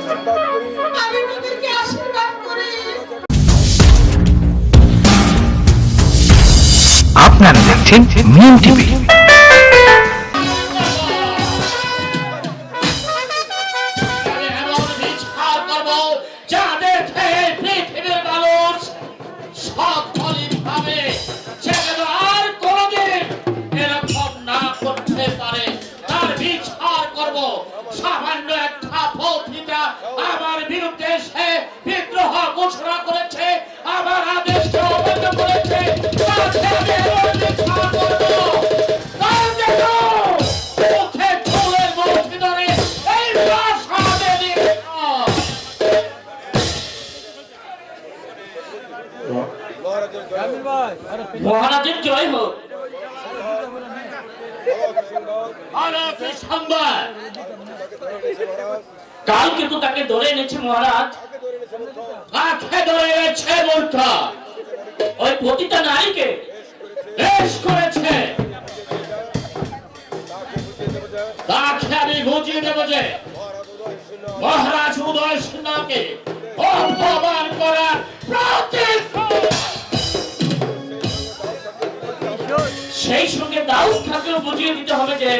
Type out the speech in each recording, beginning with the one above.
আশীর্বাদ করি। আমি তোদেরকে আশীর্বাদ করি। আপনারা দেখছেন মিম টিভি। কাল কিন্তু তাকে ধরে এনেছে মহারাজ। কাকে ধরে এনেছে মূর্খ ওই পতিতা নারীকে বেশ করেছে। মহারাজ উদয় সিনহাকে অপমান করার সেই সঙ্গে দাউদ খাকেও বুঝিয়ে দিতে হবে যে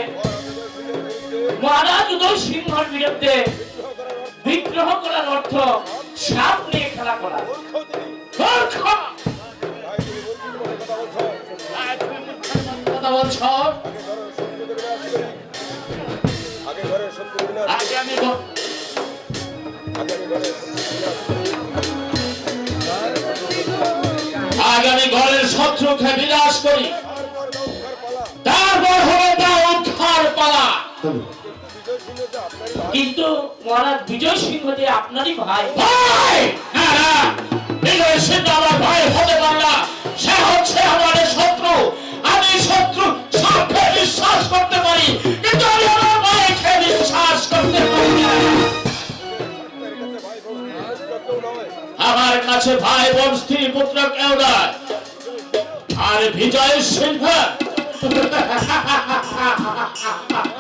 মহারাজ উদয় সিংহর বিরুদ্ধে বিগ্রহ করার অর্থ সাপ নিয়ে খেলা করা। মূর্খ! তাই তুমি মূর্খের মতো আজ তুমি মিথ্যার মতো কথা কথা বলছো? বলছো আগে ঘরে শত্রু বিনাশ করি আগে আমি ব- আগে আমি ঘরে শত্রু বিনাশ করি আজ আমি ঘরের শত্রুকে বিনাশ করি। তারপর হবে দাউদ খার পালা কিন্তু মহারাজ বিজয় সিংহ যে আপনারই ভাই। বিজয় সিংহ আমার ভাই হতে পারে সে হচ্ছে আমাদের শত্রু। আমি শত্রু সাপে বিশ্বাস করতে পারি। কিন্তু আমি আমার ভাইকে বিশ্বাস করতে পারি না। আমার কাছে ভাই, বোন, স্ত্রী, পুত্র কেউ নয় আর বিজয় সিংহ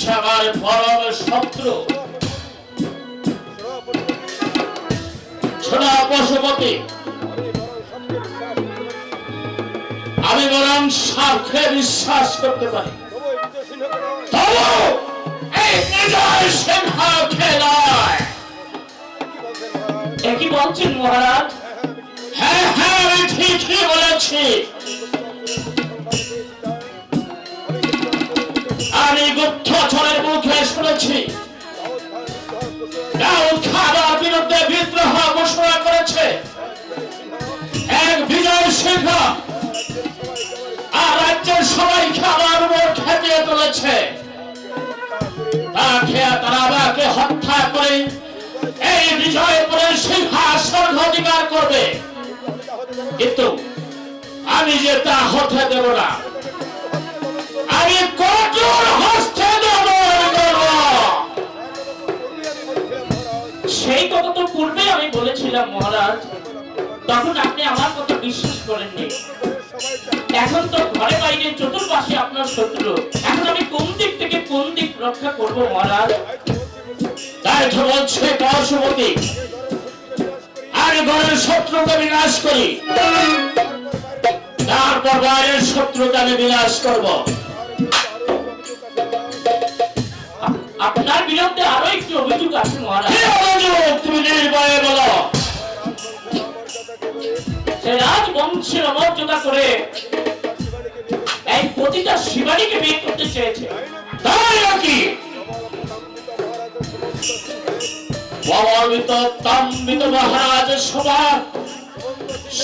হচ্ছে আমার পরম শত্রু। পশুপতি আমি বরং সাপকে বিশ্বাস করতে পারি। তবু এই বিজয় সিংহকে নয়। একই বলছেন মহারাজ? হ্যাঁ হ্যাঁ আমি ঠিকই বলেছি। আমি গুপ্তচরের মুখে শুনেছি। দাউদ খাবার বিরুদ্ধে বিদ্রোহ ঘোষণা করেছে। এক বিজয় সিংহ আর রাজ্যের সবাইকে আমার উপর খেপিয়ে তুলেছে। তাকে তারা আমাকে হত্যা করে। এই বিজয়পুরের সিংহাসন অধিকার করবে। কিন্তু আমি যে তা হতে দেব না। আমি কঠোর হস্তে সেই কথা তো পূর্বে আমি বলেছিলাম, মহারাজ। তখন আপনি আমার কথা বিশ্বাস করেননি। এখন তো ঘরে বাইরে চতুর্পাশে আপনার শত্রু। এখন আমি কোন দিক থেকে কোন দিক রক্ষা করব, মহারাজ? শত্রুকে বিনাশ করি। তারপর বাইরের শত্রুকে আমি বিনাশ করব। আপনার বিরুদ্ধে আরও একটি অভিযোগ আছে মহারাজ। তুমি নির্ভয়ে বলো। সে রাজবংশের অমর্যাদা করে এই পতিতা শিবানীকে বিয়ে করতে চেয়েছে। তাই নাকি? পববিত তাম্বিত মহারাজ সবার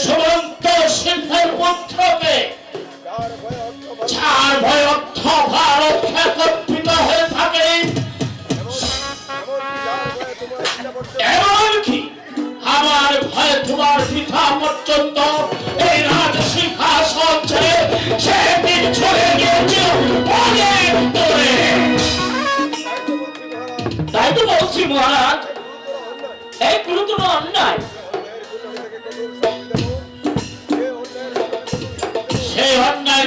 সুমন্ত সিংহের পুত্রকে যার ভয় অর্থ ভারত একত্রিত হয়ে এই রাজ তাই তো বলছি মহারাজ, এই গুরুতর অন্যায়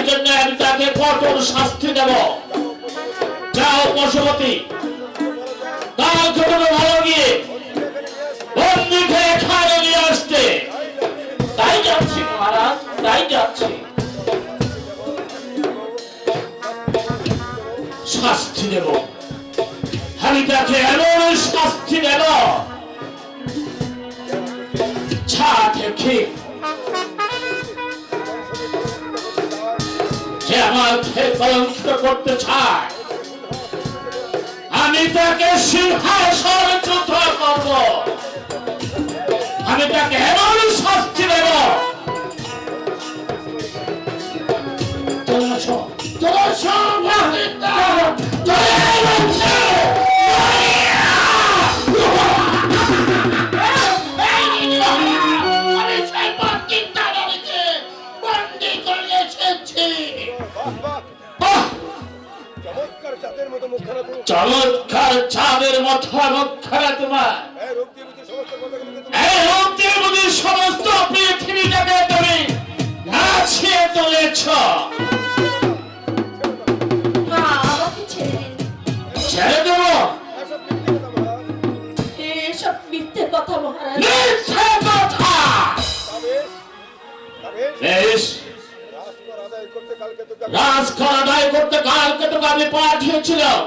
জন্য আমি তাকে কঠোর শাস্তি দেব। যাও পশুপতি ভালো গিয়ে বন্দিকে এখানে নিয়ে আসতে। তাই যাচ্ছি মহারাজ, তাই যাচ্ছি। শাস্তি দেব। আমি তাকে এমন শাস্তি দেব ছা দেখে যে আমাকে করতে চায়। আমি তাকে সিংহাসন যুদ্ধ করব। আমি তাকে এমন শাস্তি দেব চমৎকার চাঁদের মতো মুখখানা তোমার এই রূপ সমস্ত মধ্যে পৃথিবীটাকে তুমি নাচিয়ে তুলেছ। ছেড়ে দেব? এসব মিথ্যে কথা মহারাজ। মিথ্যে কথা! বেশ, রাজকর আদায় করতে কালকে তোকে আমি পাঠিয়েছিলাম।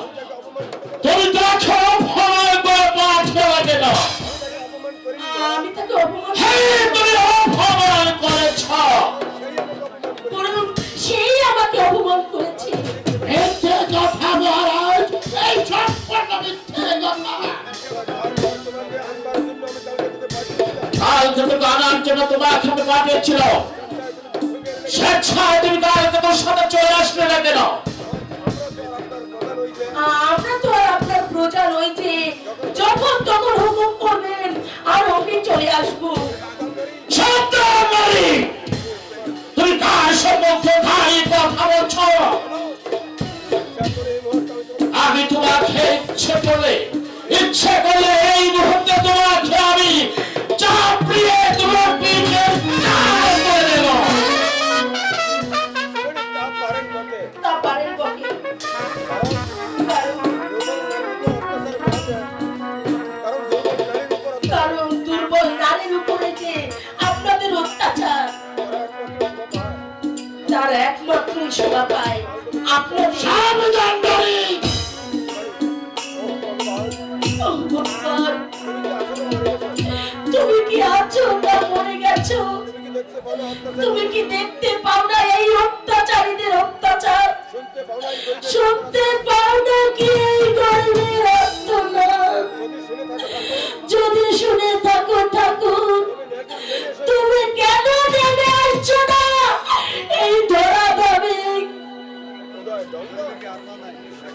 জন্য তোমাকে আমি পাঠিয়েছিল স্বেচ্ছায় তুমি তোর সাথে চলে আসলে না কেন আমরা তো নই যে যখন তখন হুকুম করবেন, আর আমি চলে আসব। কার করে আমি তোমাকে ইচ্ছে করলে ইচ্ছে করলে এই মুহূর্তে তোমাকে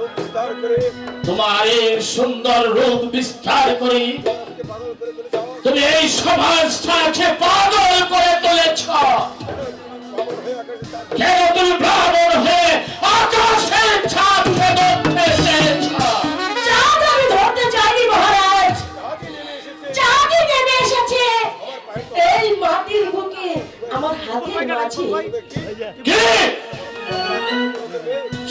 তোমার রূপ বিস্তার করে তোমার এই সুন্দর রূপ বিস্তার করি। তুমি এই সমাজটাকে পাগল করে তুলেছ। কেন তুমি ব্রাহ্মণ হয়ে আকাশের ছাপকে ধরতে চেয়েছ চাঁদ আমি ধরতে চাইনি মহারাজ। চাঁদই নেমে এসেছে। চাঁদই নেমে এসেছে। আমার এই মাটির বুকে আমার হাতের মাঝে কি?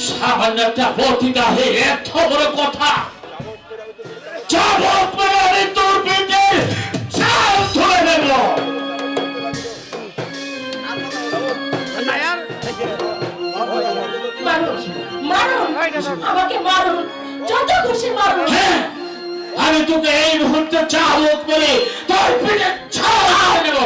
সামান্য একটা বর্তিতা এত বড় কথা। যাবত করে আমি মানে তো তোর পিঠে চাল ধরে নেব আমাকে মারুন যত খুশি মারুন। হ্যাঁ আমি তোকে এই মুহূর্তে চাবত করে তোর পিঠে নেব।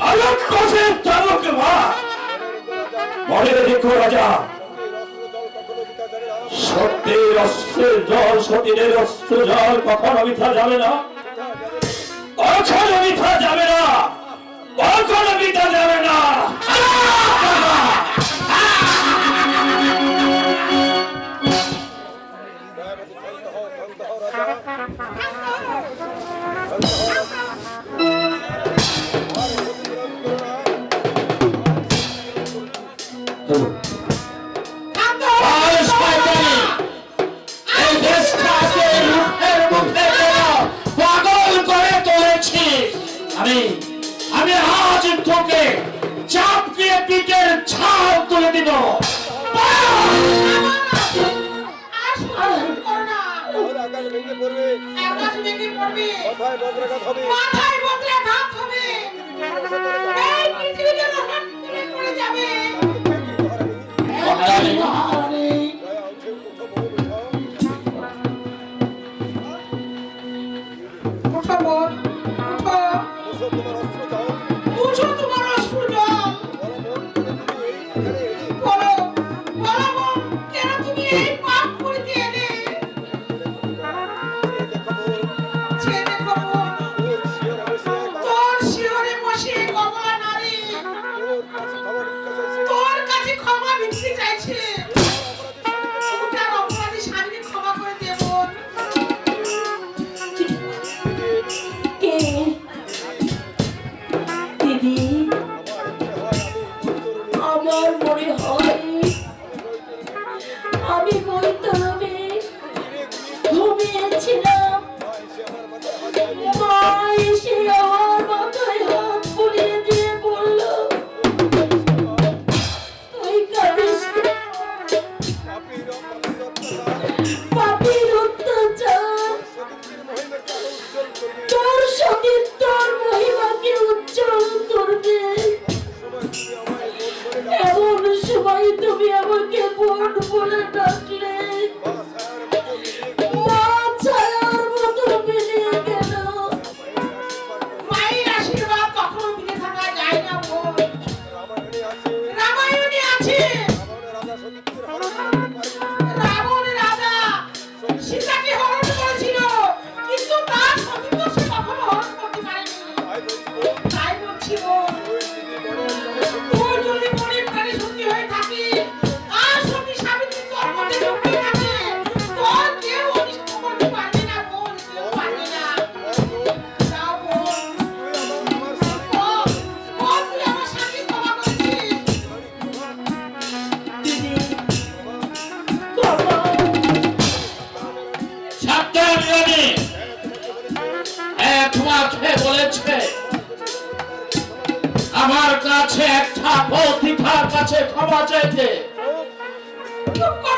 আলোক কষের চালক মনে দেখো রাজা। সত্যের অস্ত্রের জল সতীরের অস্ত্র জল কখনো মিথ্যা যাবে না। কখনো মিথ্যা যাবে না। কখনো মিথ্যা যাবে না। চরিত্রকে চাপ দিয়ে পিকের ছাপ তুলে দিল হবে।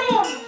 ¡Vamos!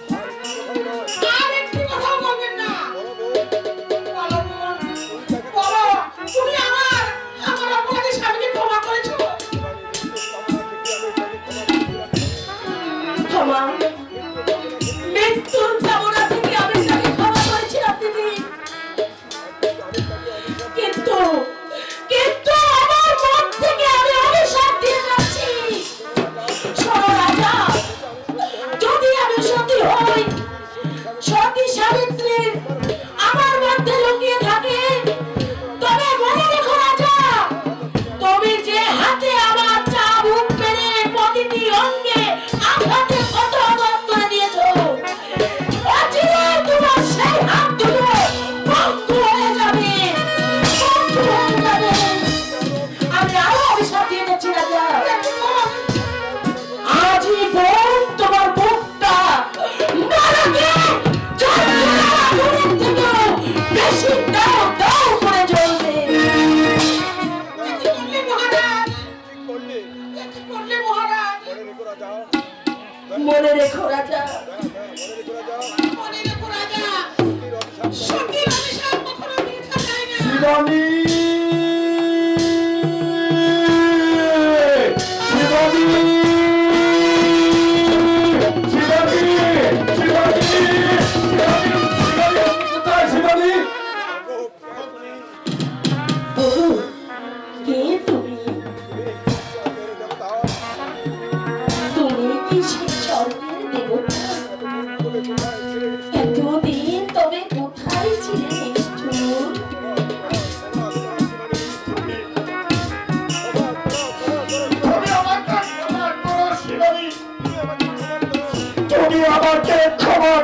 আমি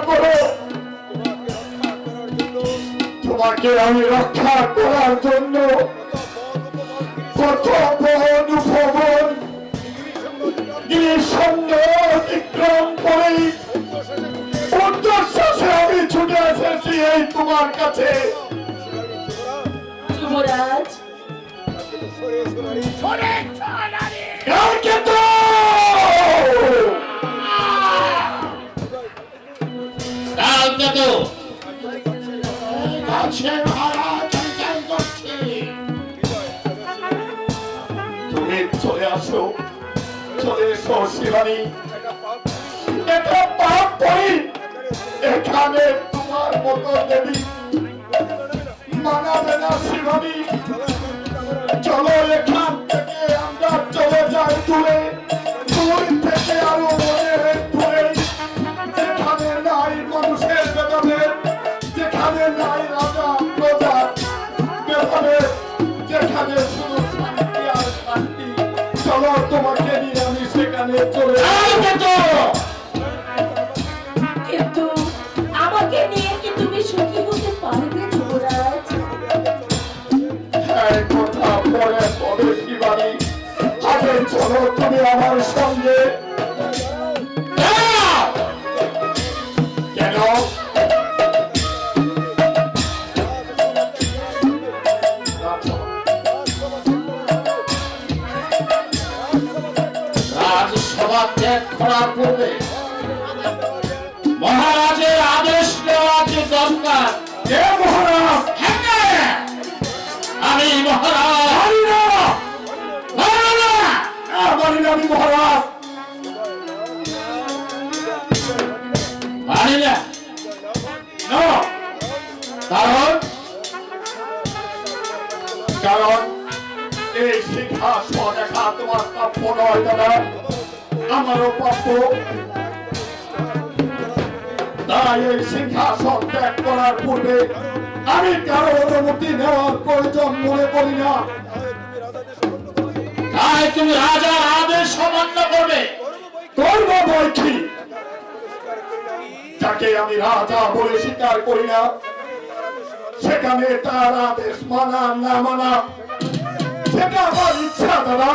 করো। তোমাকে রক্ষা করার জন্য কত কত পথ অপমান বন উপবন নিঃসন্দ অতিক্রম করে উদ্দেশ্যে আমি ছুটে এসেছি এই তোমার কাছে। যুবরাজ। তো কালকে তো। আছে মহারাজ আমি জ্ঞান তুমি চলে আসো। চলে এসো, শিবানী। এটা পাপ করি। এখানে তোমার মতো দেবী। মানাবে না, শিবানী। চলো এখান থেকে, আমরা চলে যাই দূরে। দূর থেকে আরও তোমাকে নিয়ে আমি সেখানে চলে কিন্তু আমাকে নিয়ে কি তুমি সুখী হতে পারবে যুবরাজ? এই কথা পরে পরে শিবানী আগে চলো তুমি আমার সঙ্গে কারণ কারণ এই সিংহাসন একা তোমার প্রাপ্য নয় দাদা আমারও প্রাপ্য তাই এই সিংহাসন ত্যাগ করার পূর্বে আমি কারও অনুমতি নেওয়ার প্রয়োজন মনে করি না। তাই তুমি রাজার আদেশ অমান্য করবে। করব কি যাকে আমি রাজা বলে স্বীকার করি না সেখানে তার আদেশ মানা না মানা সেটা আমার ইচ্ছা দাদা।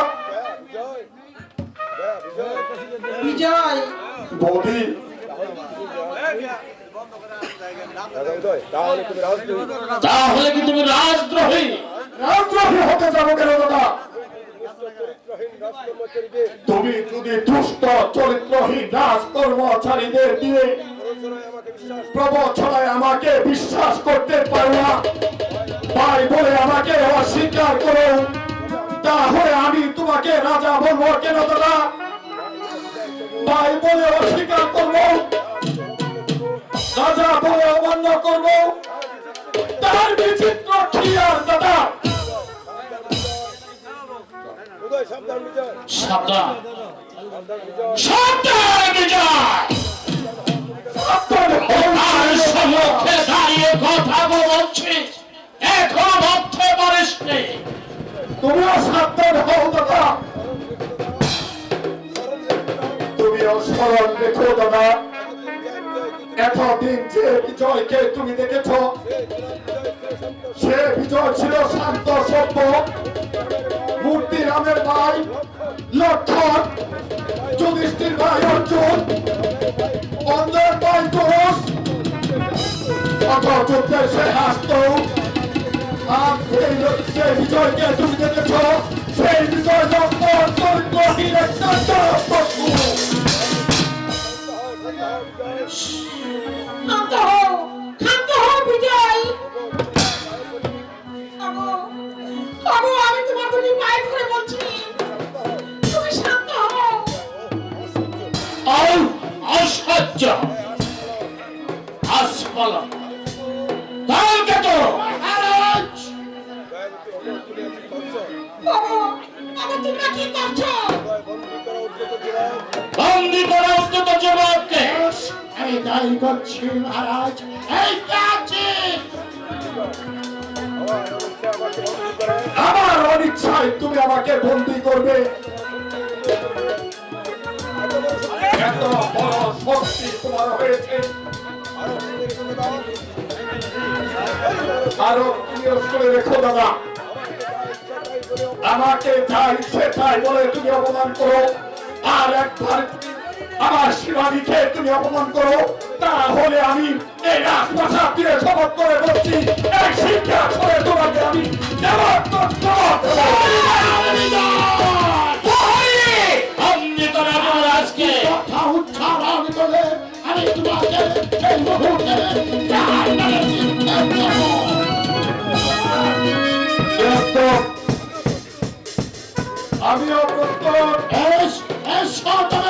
বিজয়। বৌদি তাহলে কি তুমি রাজদ্রোহী? রাজদ্রোহী হতে যাব কেন দাদা? তুমি যদি দুষ্ট, চরিত্রহীন রাজ কর্মচারীদের দিয়ে আমাকে বিশ্বাস প্রবচনায় আমাকে বিশ্বাস করতে পারো না তাই বলে আমাকে অস্বীকার করো। তাহলে আমি তোমাকে রাজা বলব কেন দাদা? তাই বলে অস্বীকার করব। অমান্য করব। তার বিচিত্র কি দাদা সাবধান। সাবধান বিজয়। আর সম্মুখে দাঁড়িয়ে কথা বলছিস এখন ভাবতে পারিস তুমিও সাবধান হও দাদা। তুমিও স্মরণ রেখো দাদা। এতদিন যে বিজয়কে তুমি দেখেছ, সে বিজয় ছিল শান্ত, সভ্য মূর্তি রামের ভাই, লক্ষণ, যুধিষ্ঠির ভাই অর্জুন অঞ্জয় ভাই দোষ অথচ সে হাসত, আর সেই বিজয়কে তুমি দেখেছ, সেই বিজয় লক্ষণ চরিত্রহীন। শান্ত হও শান্ত হও বিজয়। আমো আমো তোমার দুটি পায়ে ধরে বলছি। তুমি শান্ত হও। আর অসহ্য। আস্ফলন কালকে তো আমো আমো তোমরা কি করছ? বন্দি করা উদ্যত যুবককে। দায়ী করছি মহারাজ। আমার অনিচ্ছায় তুমি আমাকে বন্দি করবে। আরও করে রেখো, দাদা। আমাকে যা ইচ্ছে তাই বলে তুমি অপমান করো। আর একবার তুমি আমার শিবানীকে তুমি অপমান করো তাহলে আমি এই রাজপ্রাসাদ দিয়ে শপথ করে বলছি এই শিক্ষা করে তোমাকে আমি অমৃতরা মহারাজকে কথা উচ্চারণ করে আমি তোমাকে এই মুহূর্তে নিক্ষেপ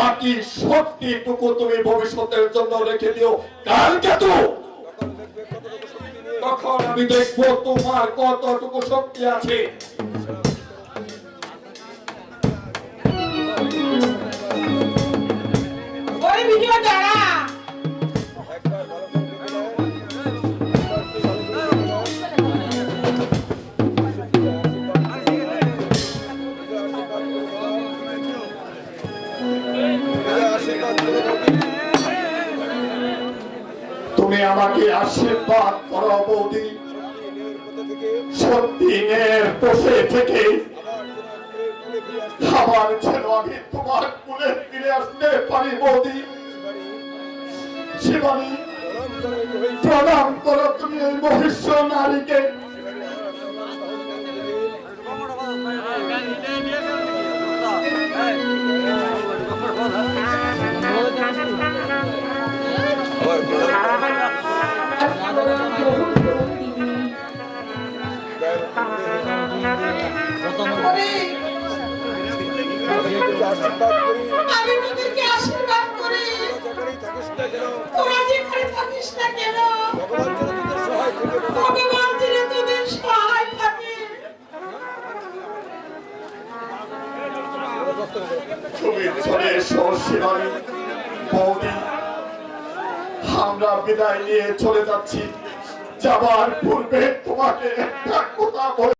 বাকি শক্তিটুকু তুমি ভবিষ্যতের জন্য রেখে দিও। কালকে তো তখন আমি দেখব তোমার কতটুকু শক্তি আছে। আশীর্বাদ করো বৌদি। সত্যিনের পোষে থেকে খাবার যেন আমি তোমার কুলে ফিরে আসতে পারি বৌদি। শিবানী, প্রণাম করো তুমি এই মহিষ্য নারীকে। আমি তোদেরকে আশীর্বাদ করি। যখনই থাকিস না কেন তোরা যেখানে থাকিস না কেন? ভগবান যেন তোদের সহায় থেকে। ভগবান যেন তোদের সহায় থাকে তুমি চলে এসো বৌদি আমরা বিদায় নিয়ে চলে যাচ্ছি। যাবার পূর্বে তোমাকে একটা কথা বলে